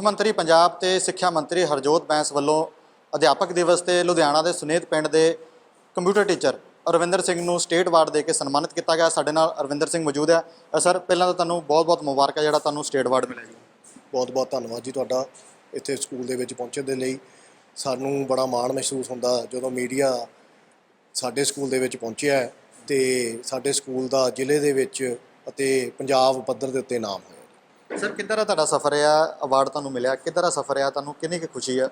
ਮੁੱਖ ਮੰਤਰੀ ਪੰਜਾਬ ਤੇ ਸਿੱਖਿਆ ਮੰਤਰੀ ਹਰਜੋਤ ਬੈਂਸ ਵੱਲੋਂ ਅਧਿਆਪਕ ਦਿਵਸ ਤੇ ਲੁਧਿਆਣਾ ਦੇ ਸੁਨੇਤ ਪਿੰਡ ਦੇ ਕੰਪਿਊਟਰ ਟੀਚਰ ਅਰਵਿੰਦਰ ਸਿੰਘ ਨੂੰ ਸਟੇਟ ਅਵਾਰਡ ਦੇ ਕੇ ਸਨਮਾਨਿਤ ਕੀਤਾ ਗਿਆ। ਸਾਡੇ ਨਾਲ ਅਰਵਿੰਦਰ ਸਿੰਘ ਮੌਜੂਦ ਹੈ। ਸਰ, ਪਹਿਲਾਂ ਤਾਂ ਤੁਹਾਨੂੰ ਬਹੁਤ-ਬਹੁਤ ਮੁਬਾਰਕਾਂ ਜਿਹੜਾ ਤੁਹਾਨੂੰ ਸਟੇਟ ਅਵਾਰਡ ਮਿਲਿਆ ਜੀ। ਬਹੁਤ ਬਹੁਤ ਧੰਨਵਾਦ ਜੀ ਤੁਹਾਡਾ ਇੱਥੇ ਸਕੂਲ ਦੇ ਵਿੱਚ ਪਹੁੰਚਣ ਦੇ ਲਈ। ਸਾਨੂੰ ਬੜਾ ਮਾਣ ਮਹਿਸੂਸ ਹੁੰਦਾ ਜਦੋਂ ਮੀਡੀਆ ਸਾਡੇ ਸਕੂਲ ਦੇ ਵਿੱਚ ਪਹੁੰਚਿਆ ਹੈ ਤੇ ਸਾਡੇ ਸਕੂਲ ਦਾ ਜ਼ਿਲ੍ਹੇ ਦੇ ਵਿੱਚ ਅਤੇ ਪੰਜਾਬ ਪੱਧਰ ਦੇ ਉੱਤੇ ਨਾਮ ਹੋਇਆ। ਸਰ, ਕਿੱਦਾਂ ਦਾ ਤੁਹਾਡਾ ਸਫ਼ਰ ਆ ਅਵਾਰਡ ਤੁਹਾਨੂੰ ਮਿਲਿਆ? ਕਿੱਦਾਂ ਦਾ ਸਫ਼ਰ ਆ ਤੁਹਾਨੂੰ ਕਿੰਨੀ ਕੁ ਖੁਸ਼ੀ ਆ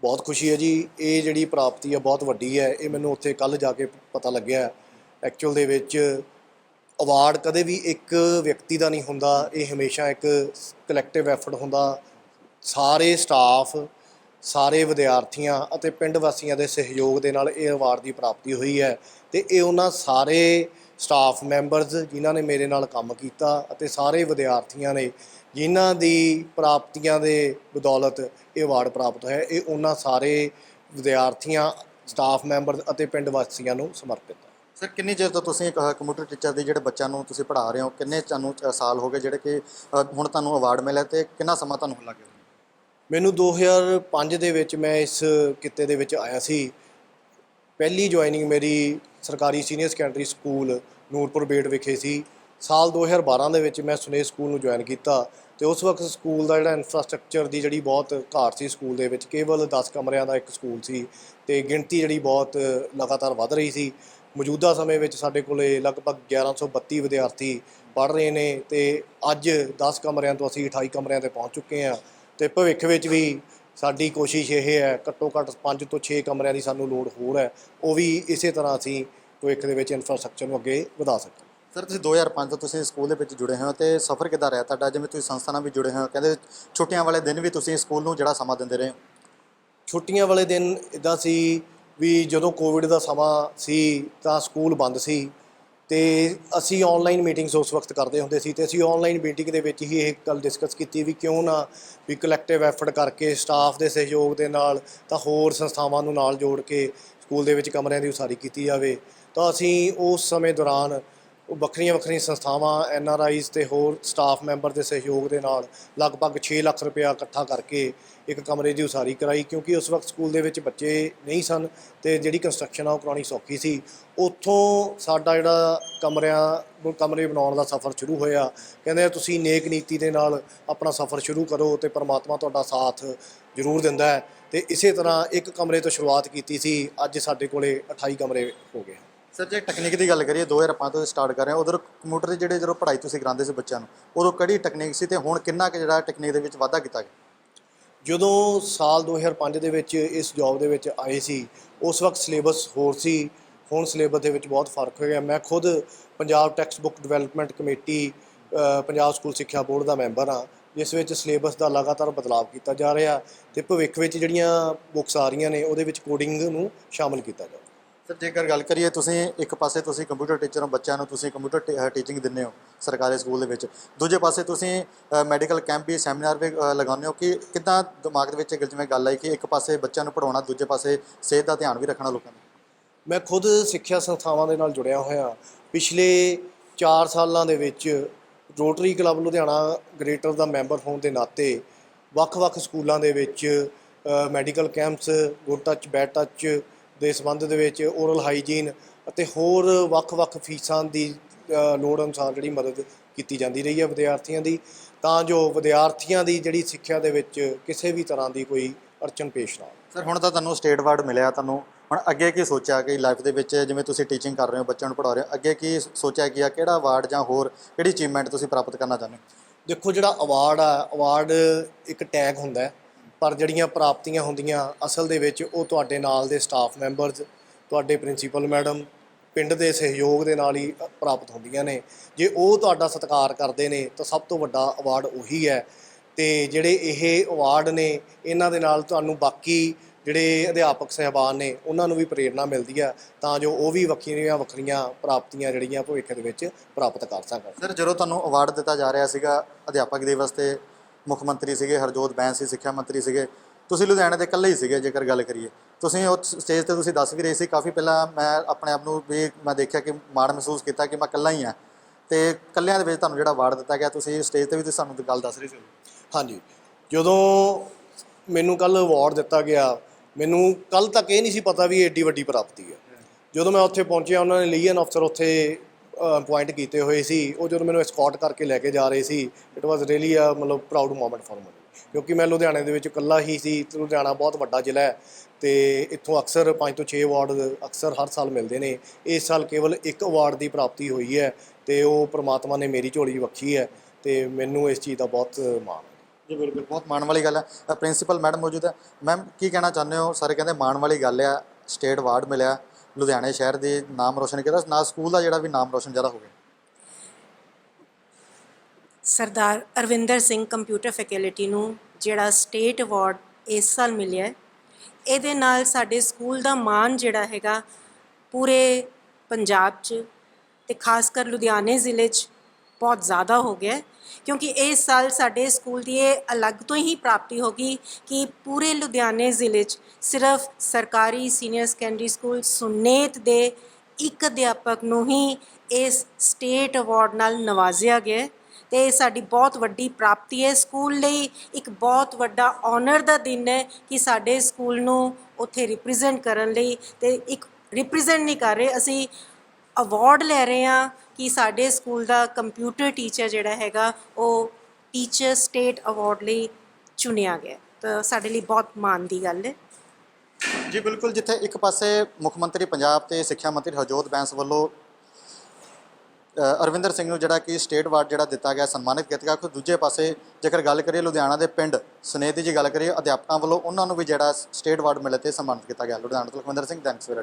ਬਹੁਤ ਖੁਸ਼ੀ ਹੈ ਜੀ। ਇਹ ਜਿਹੜੀ ਪ੍ਰਾਪਤੀ ਆ ਬਹੁਤ ਵੱਡੀ ਹੈ। ਇਹ ਮੈਨੂੰ ਉੱਥੇ ਕੱਲ ਜਾ ਕੇ ਪਤਾ ਲੱਗਿਆ। ਐਕਚੁਅਲ ਦੇ ਵਿੱਚ ਅਵਾਰਡ ਕਦੇ ਵੀ ਇੱਕ ਵਿਅਕਤੀ ਦਾ ਨਹੀਂ ਹੁੰਦਾ। ਇਹ ਹਮੇਸ਼ਾ ਇੱਕ ਕਲੈਕਟਿਵ ਐਫਰਟ ਹੁੰਦਾ। ਸਾਰੇ ਸਟਾਫ ਸਾਰੇ ਵਿਦਿਆਰਥੀਆਂ ਅਤੇ ਪਿੰਡ ਵਾਸੀਆਂ ਦੇ ਸਹਿਯੋਗ ਦੇ ਨਾਲ ਇਹ ਅਵਾਰਡ ਦੀ ਪ੍ਰਾਪਤੀ ਹੋਈ ਹੈ ਤੇ ਇਹ ਉਹਨਾਂ ਸਾਰੇ ਸਟਾਫ ਮੈਂਬਰਸ ਜਿਨ੍ਹਾਂ ਨੇ ਮੇਰੇ ਨਾਲ ਕੰਮ ਕੀਤਾ ਅਤੇ ਸਾਰੇ ਵਿਦਿਆਰਥੀਆਂ ਨੇ ਜਿਨ੍ਹਾਂ ਦੀ ਪ੍ਰਾਪਤੀਆਂ ਦੇ ਬਦੌਲਤ ਇਹ ਅਵਾਰਡ ਪ੍ਰਾਪਤ ਹੋਇਆ, ਇਹ ਉਹਨਾਂ ਸਾਰੇ ਵਿਦਿਆਰਥੀਆਂ ਸਟਾਫ ਮੈਂਬਰ ਅਤੇ ਪਿੰਡ ਵਾਸੀਆਂ ਨੂੰ ਸਮਰਪਿਤ ਹੈ। ਸਰ, ਕਿੰਨੇ ਚਿਰ ਤੋਂ ਤੁਸੀਂ ਇੱਕ ਕੰਪਿਊਟਰ ਟੀਚਰ ਦੇ ਜਿਹੜੇ ਬੱਚਿਆਂ ਨੂੰ ਤੁਸੀਂ ਪੜ੍ਹਾ ਰਹੇ ਹੋ? ਕਿੰਨੇ ਤੁਹਾਨੂੰ ਸਾਲ ਹੋ ਗਏ ਜਿਹੜੇ ਕਿ ਹੁਣ ਤੁਹਾਨੂੰ ਅਵਾਰਡ ਮਿਲਿਆ ਤੇ ਕਿੰਨਾ ਸਮਾਂ ਤੁਹਾਨੂੰ ਲੱਗਿਆ? ਮੈਨੂੰ 2005 ਦੇ ਵਿੱਚ ਮੈਂ ਇਸ ਕਿੱਤੇ ਦੇ ਵਿੱਚ ਆਇਆ ਸੀ। ਪਹਿਲੀ ਜੁਆਇਨਿੰਗ ਮੇਰੀ ਸਰਕਾਰੀ senior secondary school Nurpur Ber ਵਿਖੇ ਸੀ। ਸਾਲ 2012 ਦੇ ਵਿੱਚ ਮੈਂ ਸੁਨੇ ਸਕੂਲ ਨੂੰ ਜੁਆਇਨ ਕੀਤਾ ਤੇ ਉਸ ਵਕਤ ਸਕੂਲ ਦਾ ਜਿਹੜਾ ਇਨਫਰਾਸਟ੍ਰਕਚਰ ਦੀ ਜਿਹੜੀ ਬਹੁਤ ਘਾਟ ਸੀ ਸਕੂਲ ਦੇ ਵਿੱਚ, ਕੇਵਲ 10 ਕਮਰਿਆਂ ਦਾ ਇੱਕ ਸਕੂਲ ਸੀ ਤੇ ਗਿਣਤੀ ਜਿਹੜੀ ਬਹੁਤ ਲਗਾਤਾਰ ਵੱਧ ਰਹੀ ਸੀ। ਮੌਜੂਦਾ ਸਮੇਂ ਵਿੱਚ ਸਾਡੇ ਕੋਲੇ ਲਗਭਗ 1132 ਵਿਦਿਆਰਥੀ ਪੜ੍ਹ ਰਹੇ ਨੇ ਤੇ ਅੱਜ 10 ਕਮਰਿਆਂ ਤੋਂ ਅਸੀਂ 28 ਕਮਰਿਆਂ ਤੇ ਪਹੁੰਚ ਚੁੱਕੇ ਹਾਂ। ਤੇ ਭਵਿੱਖ ਵਿੱਚ ਵੀ ਸਾਡੀ ਕੋਸ਼ਿਸ਼ ਇਹ ਹੈ ਘੱਟੋ ਘੱਟ 5 ਤੋਂ 6 ਕਮਰਿਆਂ ਦੀ ਸਾਨੂੰ ਲੋੜ ਹੋਰ ਹੈ ਉਹ ਵੀ ਇਸੇ ਤਰ੍ਹਾਂ ਅਸੀਂ ਭਵਿੱਖ ਦੇ ਵਿੱਚ ਇਨਫਰਾਸਟ੍ਰਕਚਰ ਨੂੰ ਅੱਗੇ ਵਧਾ ਸਕੀਏ ਸਰ ਤੁਸੀਂ 2005 ਤੋਂ ਤੁਸੀਂ ਸਕੂਲ ਦੇ ਵਿੱਚ ਜੁੜੇ ਹੋ ਤੇ ਸਫ਼ਰ ਕਿੱਦਾਂ ਰਿਹਾ ਤੁਹਾਡਾ? ਜਿਵੇਂ ਤੁਸੀਂ ਸੰਸਥਾ ਨਾਲ ਵੀ ਜੁੜੇ ਹੋ ਕਹਿੰਦੇ ਛੁੱਟੀਆਂ ਵਾਲੇ ਦਿਨ ਵੀ ਤੁਸੀਂ ਸਕੂਲ ਨੂੰ ਜਿਹੜਾ ਸਮਾਂ ਦਿੰਦੇ ਰਹੇ ਹੋ। ਛੁੱਟੀਆਂ ਵਾਲੇ ਦਿਨ ਇਦਾਂ ਸੀ ਵੀ ਜਦੋਂ ਕੋਵਿਡ ਦਾ ਸਮਾਂ ਸੀ ਤਾਂ ਸਕੂਲ ਬੰਦ ਸੀ ਤੇ ਅਸੀਂ ਆਨਲਾਈਨ ਮੀਟਿੰਗਸ ਉਸ ਵਕਤ ਕਰਦੇ ਹੁੰਦੇ ਸੀ ਤੇ ਅਸੀਂ ਆਨਲਾਈਨ ਮੀਟਿੰਗ ਦੇ ਵਿੱਚ ਹੀ ਇਹ ਗੱਲ ਡਿਸਕਸ ਕੀਤੀ ਵੀ ਕਿਉਂ ਨਾ ਵੀ ਕਲੈਕਟਿਵ ਐਫਰਟ ਕਰਕੇ ਸਟਾਫ ਦੇ ਸਹਿਯੋਗ ਦੇ ਨਾਲ ਤਾਂ ਹੋਰ ਸੰਸਥਾਵਾਂ ਨੂੰ ਨਾਲ ਜੋੜ ਕੇ ਸਕੂਲ ਦੇ ਵਿੱਚ ਕਮਰਿਆਂ ਦੀ ਉਸਾਰੀ ਕੀਤੀ ਜਾਵੇ। ਤਾਂ ਅਸੀਂ ਉਸ ਸਮੇਂ ਦੌਰਾਨ ਉਹ ਵੱਖਰੀਆਂ ਵੱਖਰੀਆਂ ਸੰਸਥਾਵਾਂ ਐਨ ਆਰ ਆਈਜ਼ ਤੇ ਹੋਰ ਸਟਾਫ ਮੈਂਬਰ ਦੇ ਸਹਿਯੋਗ ਦੇ ਨਾਲ ਲਗਭਗ 6 ਲੱਖ ਰੁਪਇਆ ਇਕੱਠਾ ਕਰਕੇ ਇੱਕ ਕਮਰੇ ਦੀ ਉਸਾਰੀ ਕਰਾਈ, ਕਿਉਂਕਿ ਉਸ ਵਕਤ ਸਕੂਲ ਦੇ ਵਿੱਚ ਬੱਚੇ ਨਹੀਂ ਸਨ ਤੇ ਜਿਹੜੀ ਕੰਸਟਰਕਸ਼ਨ ਆ ਉਹ ਕਰਾਉਣੀ ਸੌਖੀ ਸੀ। ਉੱਥੋਂ ਸਾਡਾ ਜਿਹੜਾ ਕਮਰਿਆਂ ਨੂੰ ਕਮਰੇ ਬਣਾਉਣ ਦਾ ਸਫ਼ਰ ਸ਼ੁਰੂ ਹੋਇਆ। ਕਹਿੰਦੇ ਤੁਸੀਂ ਨੇਕ ਨੀਤੀ ਦੇ ਨਾਲ ਆਪਣਾ ਸਫ਼ਰ ਸ਼ੁਰੂ ਕਰੋ ਤੇ ਪਰਮਾਤਮਾ ਤੁਹਾਡਾ ਸਾਥ ਜ਼ਰੂਰ ਦਿੰਦਾ ਹੈ। ਤੇ ਇਸੇ ਤਰ੍ਹਾਂ ਇੱਕ ਕਮਰੇ ਤੋਂ ਸ਼ੁਰੂਆਤ ਕੀਤੀ ਸੀ, ਅੱਜ ਸਾਡੇ ਕੋਲੇ 28 ਕਮਰੇ ਹੋ ਗਏ ਸਰ, ਜੇ ਟੈਕਨੀਕ ਦੀ ਗੱਲ ਕਰੀਏ 2005 ਤੋਂ ਸਟਾਰਟ ਕਰ ਰਹੇ ਹੋ, ਉਧਰ ਕੰਪਿਊਟਰ ਦੇ ਜਿਹੜੇ ਜਦੋਂ ਪੜ੍ਹਾਈ ਤੁਸੀਂ ਕਰਾਉਂਦੇ ਸੀ ਬੱਚਿਆਂ ਨੂੰ, ਉਦੋਂ ਕਿਹੜੀ ਟੈਕਨੀਕ ਸੀ ਤੇ ਹੁਣ ਕਿੰਨਾ ਕੁ ਜਿਹੜਾ ਟੈਕਨੀਕ ਦੇ ਵਿੱਚ ਵਾਧਾ ਕੀਤਾ ਗਿਆ? ਜਦੋਂ ਸਾਲ 2005 ਦੇ ਵਿੱਚ ਇਸ ਜੌਬ ਦੇ ਵਿੱਚ ਆਏ ਸੀ, ਉਸ ਵਕਤ ਸਿਲੇਬਸ ਹੋਰ ਸੀ, ਹੁਣ ਸਿਲੇਬਸ ਦੇ ਵਿੱਚ ਬਹੁਤ ਫ਼ਰਕ ਹੋ ਗਿਆ ਮੈਂ ਖੁਦ Punjab text book development committee Punjab school ਸਿੱਖਿਆ ਬੋਰਡ ਦਾ ਮੈਂਬਰ ਹਾਂ, ਜਿਸ ਵਿੱਚ ਸਿਲੇਬਸ ਦਾ ਲਗਾਤਾਰ ਬਦਲਾਅ ਕੀਤਾ ਜਾ ਰਿਹਾ ਤੇ ਭਵਿੱਖ ਵਿੱਚ ਜਿਹੜੀਆਂ ਬੁੱਕਸ ਆ ਰਹੀਆਂ ਨੇ, ਉਹਦੇ ਵਿੱਚ ਕੋਡਿੰਗ ਨੂੰ ਸ਼ਾਮਲ ਕੀਤਾ ਜਾਵੇ ਸਰ, ਜੇਕਰ ਗੱਲ ਕਰੀਏ ਤੁਸੀਂ, ਇੱਕ ਪਾਸੇ ਤੁਸੀਂ ਕੰਪਿਊਟਰ ਟੀਚਰ ਹੋ, ਬੱਚਿਆਂ ਨੂੰ ਤੁਸੀਂ ਕੰਪਿਊਟਰ ਟੀਚਿੰਗ ਦਿੰਦੇ ਹੋ ਸਰਕਾਰੀ ਸਕੂਲ ਦੇ ਵਿੱਚ। ਦੂਜੇ ਪਾਸੇ ਤੁਸੀਂ ਮੈਡੀਕਲ ਕੈਂਪ ਵੀ ਸੈਮੀਨਾਰ ਵੀ ਲਗਾਉਂਦੇ ਹੋ ਕਿ ਕਿੱਦਾਂ ਦਿਮਾਗ ਦੇ ਵਿੱਚ ਇੱਕ ਜਿਵੇਂ ਗੱਲ ਆਈ ਕਿ ਇੱਕ ਪਾਸੇ ਬੱਚਿਆਂ ਨੂੰ ਪੜਾਉਣਾ ਦੂਜੇ ਪਾਸੇ ਸਿਹਤ ਦਾ ਧਿਆਨ ਵੀ ਰੱਖਣਾ ਲੋਕਾਂ ਨੂੰ ਮੈਂ ਖੁਦ ਸਿੱਖਿਆ ਸੰਸਥਾਵਾਂ ਦੇ ਨਾਲ ਜੁੜਿਆ ਹੋਇਆ। ਪਿਛਲੇ 4 ਸਾਲਾਂ ਦੇ ਵਿੱਚ ਰੋਟਰੀ ਕਲੱਬ ਲੁਧਿਆਣਾ ਗ੍ਰੇਟਰ ਦਾ ਮੈਂਬਰ ਹੋਣ ਦੇ ਨਾਤੇ ਵੱਖ-ਵੱਖ ਸਕੂਲਾਂ ਦੇ ਵਿੱਚ medical camps good touch bad touch ਦੇ ਸੰਬੰਧ ਦੇ ਵਿੱਚ ਓਰਲ ਹਾਈਜੀਨ ਅਤੇ ਹੋਰ ਵੱਖ-ਵੱਖ ਫੀਸਾਂ ਦੀ ਲੋੜ ਅਨੁਸਾਰ ਜਿਹੜੀ ਮਦਦ ਕੀਤੀ ਜਾਂਦੀ ਰਹੀ ਹੈ ਵਿਦਿਆਰਥੀਆਂ ਦੀ ਤਾਂ ਜੋ ਵਿਦਿਆਰਥੀਆਂ ਦੀ ਜਿਹੜੀ ਸਿੱਖਿਆ ਦੇ ਵਿੱਚ ਕਿਸੇ ਵੀ ਤਰ੍ਹਾਂ ਦੀ ਕੋਈ ਅੜਚਨ ਪੇਸ਼ ਨਾ ਆਵੇ। ਸਰ ਹੁਣ ਤਾਂ ਤੁਹਾਨੂੰ ਸਟੇਟ ਅਵਾਰਡ ਮਿਲਿਆ ਤੁਹਾਨੂੰ। ਹੁਣ ਅੱਗੇ ਕੀ ਸੋਚਿਆ ਕਿ ਲਾਈਫ ਦੇ ਵਿੱਚ ਜਿਵੇਂ ਤੁਸੀਂ ਟੀਚਿੰਗ ਕਰ ਰਹੇ ਹੋ ਬੱਚਿਆਂ ਨੂੰ ਪੜ੍ਹਾ ਰਹੇ ਹੋ ਅੱਗੇ ਕੀ ਸੋਚਿਆ ਕੀ ਆ? ਕਿਹੜਾ ਅਵਾਰਡ ਜਾਂ ਹੋਰ ਕਿਹੜੀ ਅਚੀਵਮੈਂਟ ਤੁਸੀਂ ਪ੍ਰਾਪਤ ਕਰਨਾ ਚਾਹੁੰਦੇ ਹੋ? ਦੇਖੋ ਜਿਹੜਾ ਅਵਾਰਡ ਆ ਅਵਾਰਡ ਇੱਕ ਟੈਗ ਹੁੰਦਾ ਹੈ, ਪਰ ਜਿਹੜੀਆਂ ਪ੍ਰਾਪਤੀਆਂ ਹੁੰਦੀਆਂ ਅਸਲ ਦੇ ਵਿੱਚ ਉਹ ਤੁਹਾਡੇ ਨਾਲ ਦੇ ਸਟਾਫ ਮੈਂਬਰਸ ਤੁਹਾਡੇ ਪ੍ਰਿੰਸੀਪਲ ਮੈਡਮ ਪਿੰਡ ਦੇ ਸਹਿਯੋਗ ਦੇ ਨਾਲ ਹੀ ਪ੍ਰਾਪਤ ਹੁੰਦੀਆਂ ਨੇ। ਜੇ ਉਹ ਤੁਹਾਡਾ ਸਤਿਕਾਰ ਕਰਦੇ ਨੇ, ਤਾਂ ਸਭ ਤੋਂ ਵੱਡਾ ਅਵਾਰਡ ਉਹੀ ਹੈ। ਤੇ ਜਿਹੜੇ ਇਹ ਅਵਾਰਡ ਨੇ, ਇਹਨਾਂ ਦੇ ਨਾਲ ਤੁਹਾਨੂੰ ਬਾਕੀ ਜਿਹੜੇ ਅਧਿਆਪਕ ਸਹਿਬਾਨ ਨੇ, ਉਹਨਾਂ ਨੂੰ ਵੀ ਪ੍ਰੇਰਣਾ ਮਿਲਦੀ ਹੈ, ਤਾਂ ਜੋ ਉਹ ਵੀ ਵੱਖਰੀਆਂ ਵੱਖਰੀਆਂ ਪ੍ਰਾਪਤੀਆਂ ਜਿਹੜੀਆਂ ਭਵਿੱਖ ਦੇ ਵਿੱਚ ਪ੍ਰਾਪਤ ਕਰ ਸਕਣ। ਸਰ ਜਦੋਂ ਤੁਹਾਨੂੰ ਅਵਾਰਡ ਦਿੱਤਾ ਜਾ ਰਿਹਾ ਸੀਗਾ ਅਧਿਆਪਕ ਦਿਵਸ ਤੇ ਮੁੱਖ ਮੰਤਰੀ ਸੀਗੇ, ਹਰਜੋਤ ਬੈਂਸ ਸੀ, ਸਿੱਖਿਆ ਮੰਤਰੀ ਸੀਗੇ, ਤੁਸੀਂ ਲੁਧਿਆਣੇ ਦੇ ਇਕੱਲੇ ਹੀ ਸੀਗੇ ਜੇਕਰ ਗੱਲ ਕਰੀਏ। ਤੁਸੀਂ ਉਹ ਸਟੇਜ ਤੇ ਤੁਸੀਂ ਦੱਸ ਵੀ ਰਹੇ ਸੀ, ਕਾਫੀ ਪਹਿਲਾਂ ਮੈਂ ਆਪਣੇ ਆਪ ਨੂੰ ਵੀ ਮੈਂ ਦੇਖਿਆ ਕਿ ਮਾੜ ਮਹਿਸੂਸ ਕੀਤਾ ਕਿ ਮੈਂ ਇਕੱਲਾ ਹੀ ਆ ਤੇ ਇਕੱਲਿਆਂ ਦੇ ਵਿੱਚ ਤੁਹਾਨੂੰ ਜਿਹੜਾ ਅਵਾਰਡ ਦਿੱਤਾ ਗਿਆ, ਤੁਸੀਂ ਸਟੇਜ ਤੇ ਵੀ ਤੁਸੀਂ ਸਾਨੂੰ ਗੱਲ ਦੱਸ ਰਹੇ ਸੀ। ਹਾਂਜੀ। ਜਦੋਂ ਮੈਨੂੰ ਕੱਲ ਅਵਾਰਡ ਦਿੱਤਾ ਗਿਆ, ਮੈਨੂੰ ਕੱਲ ਤੱਕ ਇਹ ਨਹੀਂ ਸੀ ਪਤਾ ਵੀ ਇਹ ਏਡੀ ਵੱਡੀ ਪ੍ਰਾਪਤੀ ਹੈ। ਜਦੋਂ ਮੈਂ ਉੱਥੇ ਪਹੁੰਚਿਆ, ਉਹਨਾਂ ਨੇ ਲੀਗਨ ਅਫਸਰ ਉੱਥੇ ਅਪਾਇੰਟ ਕੀਤੇ ਹੋਏ ਸੀ, ਉਹ ਜਦੋਂ ਮੈਨੂੰ ਐਸਕੌਰਟ ਕਰਕੇ ਲੈ ਕੇ ਜਾ ਰਹੇ ਸੀ ਇਟ ਵਾਸ ਰੀਲੀ ਅ ਮਤਲਬ ਪ੍ਰਾਊਡ ਮੂਮੈਂਟ ਫॉर ਮੈਨੂੰ ਕਿਉਂਕਿ ਮੈਂ ਲੁਧਿਆਣੇ ਦੇ ਵਿੱਚ ਇਕੱਲਾ ਹੀ ਸੀ ਲੁਧਿਆਣਾ ਬਹੁਤ ਵੱਡਾ ਜ਼ਿਲ੍ਹਾ ਹੈ, ਤੇ ਇੱਥੋਂ ਅਕਸਰ 5 ਤੋਂ 6 ਅਵਾਰਡ ਅਕਸਰ ਹਰ ਸਾਲ ਮਿਲਦੇ ਨੇ। ਇਸ ਸਾਲ ਕੇਵਲ ਇੱਕ ਅਵਾਰਡ ਦੀ ਪ੍ਰਾਪਤੀ ਹੋਈ ਹੈ, ਤੇ ਉਹ ਪ੍ਰਮਾਤਮਾ ਨੇ ਮੇਰੀ ਝੋਲੀ ਬਖਸ਼ੀ ਹੈ, ਤੇ ਮੈਨੂੰ ਇਸ ਚੀਜ਼ ਦਾ ਬਹੁਤ ਮਾਣ ਜੀ, ਬਿਲਕੁਲ, ਬਹੁਤ ਮਾਣ ਵਾਲੀ ਗੱਲ ਹੈ। ਪ੍ਰਿੰਸੀਪਲ ਮੈਡਮ ਮੌਜੂਦ ਹੈ। ਮੈਮ ਕੀ ਕਹਿਣਾ ਚਾਹੁੰਦੇ ਹੋ? ਸਾਰੇ ਕਹਿੰਦੇ ਮਾਣ ਵਾਲੀ ਗੱਲ ਹੈ ਸਟੇਟ ਅਵਾਰਡ ਮਿਲਿਆ ਲੁਧਿਆਣੇ ਸ਼ਹਿਰ ਦੇ ਨਾਮ ਰੋਸ਼ਨ ਕੀਤਾ ਨਾਲ ਸਕੂਲ ਦਾ ਜਿਹੜਾ ਵੀ ਨਾਮ ਰੋਸ਼ਨ ਜ਼ਿਆਦਾ ਹੋ ਗਿਆ। ਸਰਦਾਰ ਅਰਵਿੰਦਰ ਸਿੰਘ ਕੰਪਿਊਟਰ ਫੈਕਲਟੀ ਨੂੰ ਜਿਹੜਾ ਸਟੇਟ ਅਵਾਰਡ ਇਸ ਸਾਲ ਮਿਲਿਆ ਹੈ, ਇਹਦੇ ਨਾਲ ਸਾਡੇ ਸਕੂਲ ਦਾ ਮਾਣ ਜਿਹੜਾ ਹੈਗਾ ਪੂਰੇ ਪੰਜਾਬ 'ਚ ਤੇ ਖਾਸ ਕਰ ਲੁਧਿਆਣੇ ਜ਼ਿਲ੍ਹੇ 'ਚ ਬਹੁਤ ਜ਼ਿਆਦਾ ਹੋ ਗਿਆ ਕਿਉਂਕਿ ਇਸ ਸਾਲ ਸਾਡੇ ਸਕੂਲ ਦੀ ਇਹ ਅਲੱਗ ਤੋਂ ਹੀ ਪ੍ਰਾਪਤੀ ਹੋ ਗਈ ਕਿ ਪੂਰੇ ਲੁਧਿਆਣੇ ਜ਼ਿਲ੍ਹੇ 'ਚ ਸਿਰਫ ਸਰਕਾਰੀ ਸੀਨੀਅਰ ਸੈਕੰਡਰੀ ਸਕੂਲ ਸੁਨੇਤ ਦੇ ਇੱਕ ਅਧਿਆਪਕ ਨੂੰ ਹੀ ਇਸ ਸਟੇਟ ਅਵਾਰਡ ਨਾਲ ਨਵਾਜ਼ਿਆ ਗਿਆ ਹੈ ਤੇ ਇਹ ਸਾਡੀ ਬਹੁਤ ਵੱਡੀ ਪ੍ਰਾਪਤੀ ਹੈ। ਸਕੂਲ ਲਈ ਇੱਕ ਬਹੁਤ ਵੱਡਾ ਆਨਰ ਦਾ ਦਿਨ ਹੈ ਕਿ ਸਾਡੇ ਸਕੂਲ ਨੂੰ ਉੱਥੇ ਰਿਪਰੈਜ਼ੈਂਟ ਕਰਨ ਲਈ ਤੇ ਇੱਕ ਰਿਪਰੈਜ਼ੈਂਟ ਨਹੀਂ ਕਰ ਰਹੇ, ਅਸੀਂ ਅਵਾਰਡ ਲੈ ਰਹੇ ਹਾਂ ਕਿ ਸਾਡੇ ਸਕੂਲ ਦਾ ਕੰਪਿਊਟਰ ਟੀਚਰ ਜਿਹੜਾ ਹੈਗਾ, ਉਹ ਟੀਚਰ ਸਟੇਟ ਅਵਾਰਡ ਲਈ ਚੁਣਿਆ ਗਿਆ। ਤਾਂ ਸਾਡੇ ਲਈ ਬਹੁਤ ਮਾਣ ਦੀ ਗੱਲ ਹੈ। ਜੀ, ਬਿਲਕੁਲ ਜਿੱਥੇ ਇੱਕ ਪਾਸੇ ਮੁੱਖ ਮੰਤਰੀ ਪੰਜਾਬ ਤੇ ਸਿੱਖਿਆ ਮੰਤਰੀ ਹਰਜੋਤ ਬੈਂਸ ਵੱਲੋਂ ਅਰਵਿੰਦਰ ਸਿੰਘ ਨੂੰ ਜਿਹੜਾ ਕਿ ਸਟੇਟ ਅਵਾਰਡ ਜਿਹੜਾ ਦਿੱਤਾ ਗਿਆ, ਸਨਮਾਨਿਤ ਕੀਤਾ ਗਿਆ ਕਿ ਦੂਜੇ ਪਾਸੇ ਜੇਕਰ ਗੱਲ ਕਰੀਏ ਲੁਧਿਆਣਾ ਦੇ ਪਿੰਡ ਸੁਨੇਤ ਦੀ ਜੇ ਗੱਲ ਕਰੀਏ, ਅਧਿਆਪਕਾਂ ਵੱਲੋਂ ਉਹਨਾਂ ਨੂੰ ਵੀ ਜਿਹੜਾ ਸਟੇਟ ਅਵਾਰਡ ਮਿਲੇ ਤੇ ਸਨਮਾਨਿਤ ਕੀਤਾ ਗਿਆ। ਲੁਧਿਆਣਾ ਤੋਂ ਲਖਵਿੰਦਰ ਸਿੰਘ ਥੈਂਕਸ ਫॉर